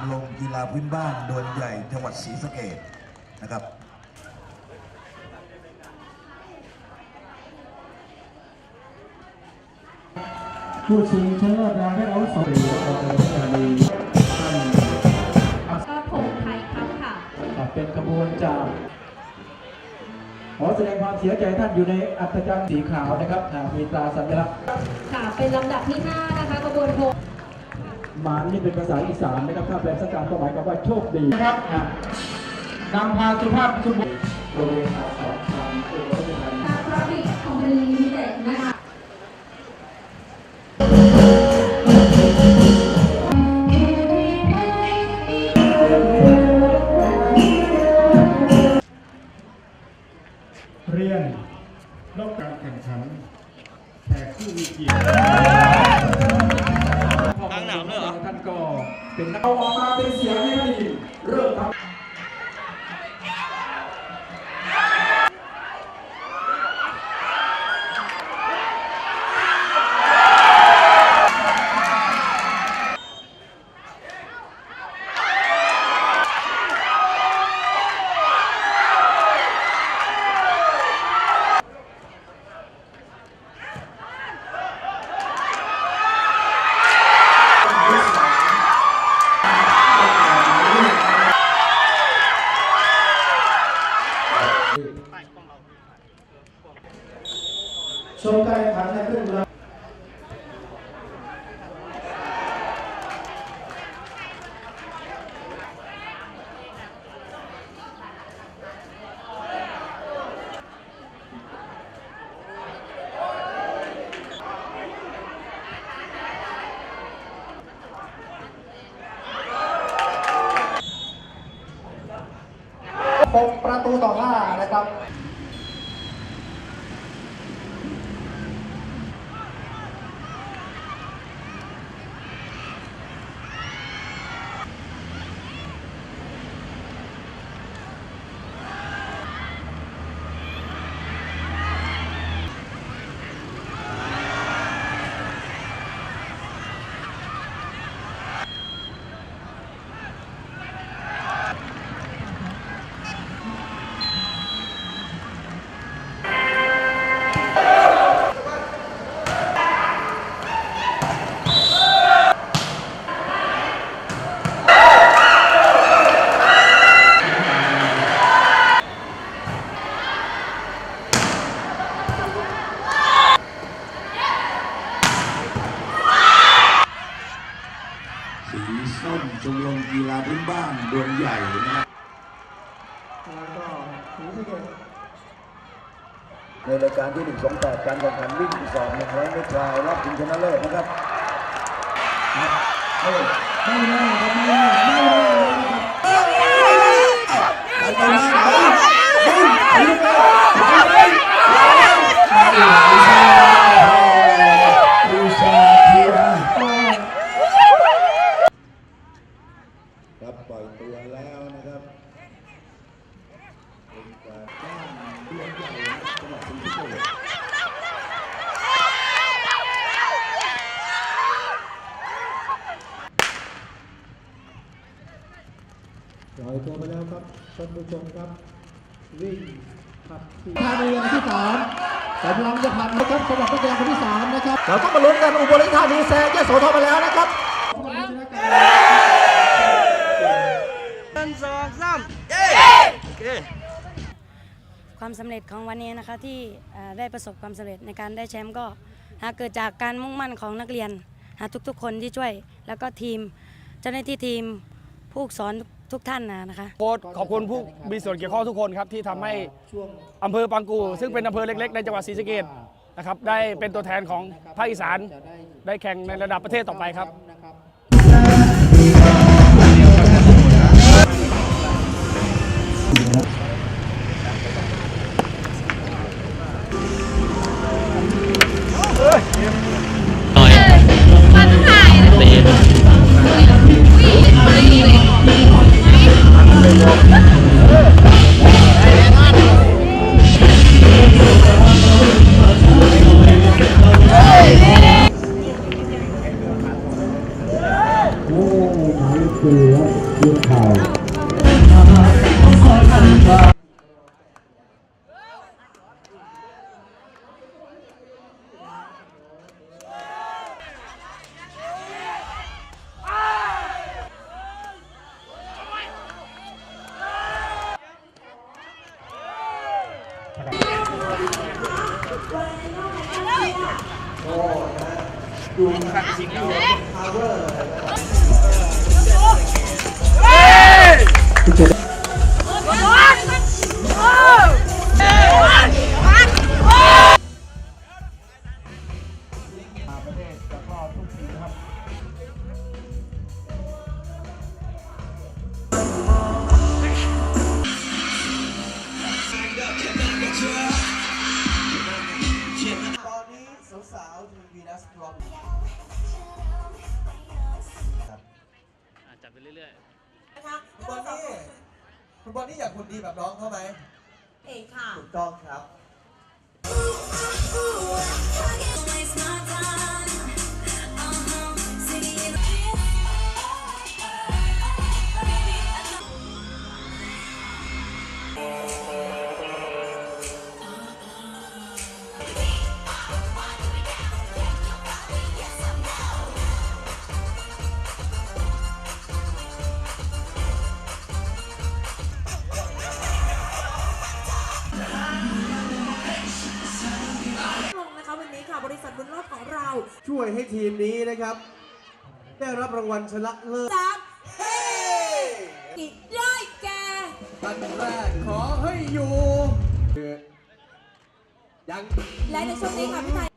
มรมกีฬาพื้นบ้านดวนใหญ่จังหวัดศรีสะเกษนะครับผู้ชิงชนะเลิศรางวัลอาวุโสปีออกรธานีท่านก็ธงไทยครับค่ะอะเป็นขบวนจากขอแสดงความเสียใจท่านอยู่ในอัศจรรย์สีขาวนะครับอะมีตราสัญลักษณ์ค่ะเป็นลำดับที่ 5 นะคะกระบวนธง หมานนี่เป็นภาษาอีสานนะครับถ้าแปลสักการก็หมายความว่าโชคดีนะครับอะนำพาสุภาพสุบุบริเวณอาสาทางตัวราชการทางพระบิดของบริลิมิเต็ดนะคะเรียนรอบการแข่งขันแขกผู้มีเกียรติ ทางหนามเลยเหรอท่านก็เป็นนักเอาออกมาเป็นเสียงให้ดีเริ่มทำช 6ประตูต่อ 5 นะครับ ดวนใหญ่นะครับแล้วก็สีสะเกษในรายการที่ 128 การแข่งขันวิ่งสอง100เมตรราวรอบชิงชนะเลิศนะครับไม่แน่ครับไม่ไม่แน่เลยนะครับ ดูชาเทียครับ ปล่อยตัวแล้วนะครับเป็นการบ้านดวนใหญ่จังหวัดศรีสะเกษปล่อยตัวไปแล้วครับท่านผู้ชมครับ วิ่งขับขี่ธานีอันที่สามกำลังจะผ่านนะครับสำหรับนักแสดงคนที่สามนะครับเราต้องมาลุ้นกันอุบลธานีแซงยโสธรมาแล้วนะครับ ความสำเร็จของวันนี้นะคะที่เอ่อได้ประสบความสำเร็จในการได้แชมป์ก็หาเกิดจากการมุ่งมั่นของนักเรียน หาทุกๆ คนที่ช่วย แล้วก็ทีมเจ้าหน้าที่ทีมผู้สอนทุกท่านนะนะคะโค้ชขอบคุณผู้มีส่วนเกี่ยวข้องทุกคนครับที่ทำให้อำเภอปังกู ซึ่งเป็นอำเภอเล็ก ๆ ในจังหวัดศรีสะเกษนะครับได้เป็นตัวแทนของภาคอีสานได้แข่งในระดับประเทศต่อไปครับ นะค ตาวๆทีวีนัสพร้อมจัดไปเรื่อยนะคะคุณบอลนี่คุณบอลนี่อยากคุณดีแบบน้องเขาไหมเอกค่ะ ถูกต้องครับ วันนี้ค่ะบริษัทบุญรอดของเราช่วยให้ทีมนี้นะครับ ได้รับรางวัลชนะเลิศสามเฮ้อีกได้แก่อันแรกขอให้อยู่ยังและในช่วงนี้ค่ะพี่ไทย